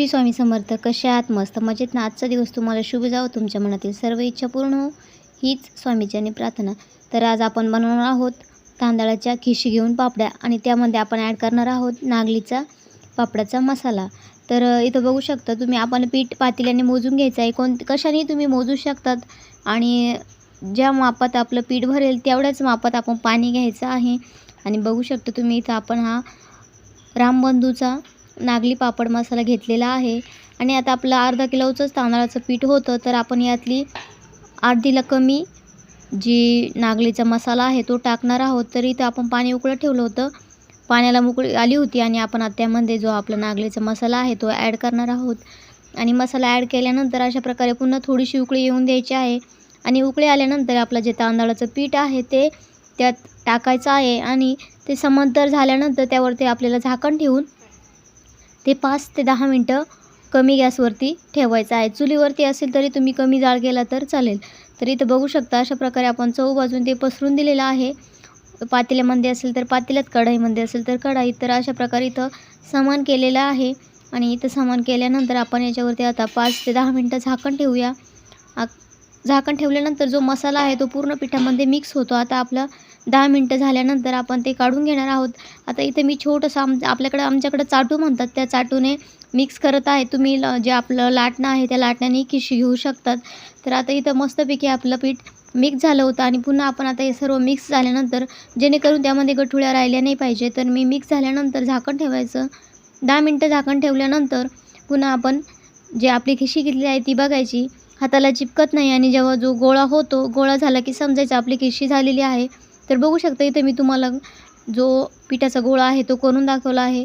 श्री स्वामी समर्थ कसे आहात? मस्त मजेत ना? आजचा दिवस तुम्हाला शुभ जावं. तुमच्या मनातील सर्व इच्छा पूर्ण हो हीच स्वामीची प्रार्थना. तर आज आपण बनवणार आहोत तांदळाच्या खिशी घेऊन पापड्या आणि त्यामध्ये आपण ॲड करणार आहोत नागलीचा पापडाचा मसाला. तर इथं बघू शकता तुम्ही आपण पीठ पातेल्याने मोजून घ्यायचं आहे. कोण कशाने तुम्ही मोजू शकतात. आणि ज्या मापात आपलं पीठ भरेल तेवढ्याच मापात आपण पाणी घ्यायचं आहे. आणि बघू शकता तुम्ही इथं आपण हा रामबंधूचा नागली पापड मसाला घेतलेला आहे. आणि आता आपलं अर्धा किलोचंच तांदळाचं पीठ होतं तर आपण यातली अर्धीला कमी जी नागलीचा मसाला आहे तो टाकणार आहोत. तर इथं आपण पाणी उकळं ठेवलं होतं. पाण्याला मुकळी आली होती आणि आपण आता त्यामध्ये जो आपला नागलीचा मसाला आहे तो ॲड करणार आहोत. आणि मसाला ॲड केल्यानंतर अशा प्रकारे पुन्हा थोडीशी उकळी येऊन द्यायची आहे. आणि उकळी आल्यानंतर आपलं जे तांदळाचं पीठ आहे ते त्यात टाकायचं आहे. आणि ते समांतर झाल्यानंतर त्यावरती आपल्याला झाकण ठेवून ते पाच ते दहा मिनटं कमी गॅसवरती ठेवायचं आहे. चुलीवरती असेल तरी तुम्ही कमी जाळ केला तर चालेल. तर इथं बघू शकता अशा प्रकारे आपण चव बाजून ते पसरून दिलेलं आहे. पातेल्यामध्ये असेल तर पातेल्यात कढाईमध्ये असेल तर कढाई तर अशा प्रकारे इथं समान केलेलं आहे. आणि इथं समान केल्यानंतर आपण याच्यावरती आता पाच ते दहा मिनटं झाकण ठेवूया. आ- झाकण ठेवल्यानंतर जो मसाला आहे तो पूर्ण पिठामध्ये मिक्स होतो. आता आपला दहा मिनटं झाल्यानंतर आपण ते काढून घेणार आहोत. आता इथे मी छोटंसं आम आपल्याकडं आमच्याकडं चाटू म्हणतात. त्या चाटूने मिक्स करत आहे. तुम्ही ल जे आपलं लाटणं आहे त्या लाटण्याने खिशी घेऊ शकतात. तर आता इथं मस्तपैकी आपलं पीठ मिक्स झालं होतं आणि पुन्हा आपण आता हे सर्व मिक्स झाल्यानंतर जेणेकरून त्यामध्ये गठुळ्या राहिल्या नाही पाहिजे. तर मी मिक्स झाल्यानंतर झाकण ठेवायचं. दहा मिनटं झाकण ठेवल्यानंतर पुन्हा आपण जे आपली खिशी घेतली आहे ती बघायची. हाताला चिपकत नाही आणि जेव्हा जो गोळा होतो गोळा झाला की समजायचं आपली खिशी झालेली आहे. तर बघू शकता इथे मी तुम्हाला जो पिठाचा गोळा आहे तो करून दाखवला आहे.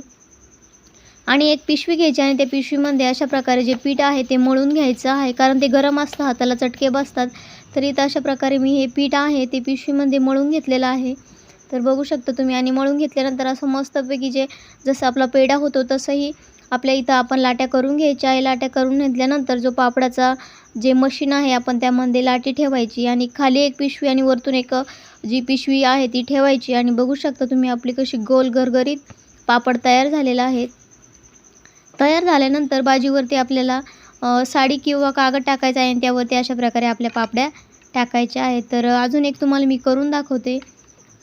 आणि एक पिशवी घ्यायची आणि त्या पिशवीमध्ये अशा प्रकारे जे पीठ आहे ते मळून घ्यायचं आहे. कारण ते गरम असतं हाताला चटके बसतात. तर इथं अशा प्रकारे मी हे पीठ आहे ते पिशवीमध्ये मळून घेतलेलं आहे. तर बघू शकता तुम्ही आणि मळून घेतल्यानंतर असं मस्तपैकी जे जसं आपला पेढा होतो तसंही आपल्या इथं आपण लाट्या करून घ्यायच्या आहे. लाट्या करून घेतल्यानंतर जो पापडाचा जे मशीन आहे आपण त्यामध्ये लाटी ठेवायची आणि खाली एक पिशवी आणि वरतून एक जी पिशवी आहे ती ठेवायची. आणि बघू शकता तुम्ही आपली कशी गोल गरगरीत पापड तयार झालेला आहे. तयार झाल्यानंतर बाजीवरती आपल्याला साडी किंवा कागद टाकायचा आहे आणि त्यावरती अशा प्रकारे आपल्या पापड्या टाकायच्या आहेत. तर अजून एक तुम्हाला मी करून दाखवते.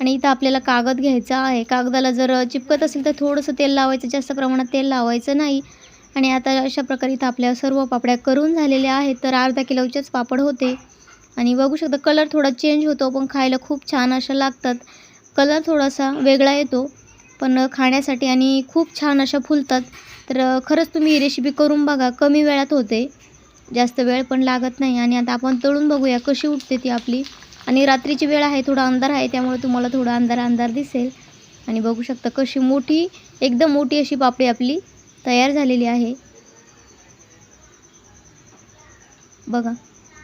आणि इथं आपल्याला कागद घ्यायचा आहे. कागदाला जर चिपकत असेल तर थोडंसं तेल लावायचं जास्त प्रमाणात तेल लावायचं नाही. आणि आता अशा प्रकारे इथं आपल्या सर्व पापड्या करून झालेल्या आहेत. तर अर्धा किलोचेच पापड होते. आणि बघू शकता कलर थोडा चेंज होतो पण खायला खूप छान अशा लागतात. कलर थोडासा वेगळा येतो पण खाण्यासाठी आणि खूप छान अशा फुलतात. तर खरंच तुम्ही ही रेसिपी करून बघा. कमी वेळात होते. जास्त वेळ पण लागत नाही. आणि आता आपण तळून बघूया कशी उठते ती आपली. आणि रात्रीची वेळ आहे थोडा अंधार आहे त्यामुळे तुम्हाला थोडा अंधार अंधार दिसेल. आणि बघू शकता कशी मोठी एकदम मोठी अशी पापडी आपली तयार झालेली आहे. बघा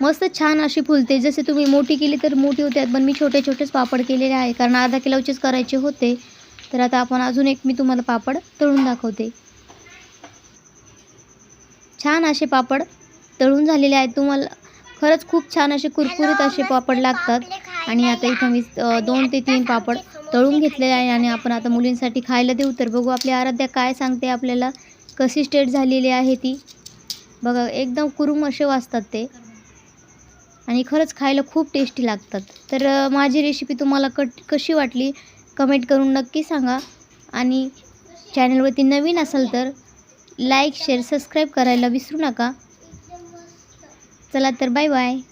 मस्त छान अशी फुलते. जसे तुम्ही मोठी केली तर मोठी होते पण मी छोटे छोटेच पापड केलेले आहे कारण अर्धा किलोचेच करायचे होते. तर आता आपण अजून एक मी तुम्हाला पापड तळून दाखवते. छान असे पापड तळून झालेले आहेत. तुम्हाला खरंच खूप छान असे कुरकुरीत असे पापड लागतात. आणि आता इथं मी दोन ते तीन पापड तळून घेतलेले आहे आणि आपण आता मुलींसाठी खायला देऊ. तर बघू आपली आराध्या काय सांगते आपल्याला. कशी स्टेट झालेली आहे ती. बघा एकदम कुरुम असे वाचतात ते. आणि खरंच खायला खूप टेस्टी लागतात. तर माझी रेसिपी तुम्हाला कट कशी वाटली? कमेंट करून नक्की सांगा. आणि चॅनलवरती नवीन असाल तर लाईक शेअर सबस्क्राईब करायला विसरू नका. चला तर बाय बाय.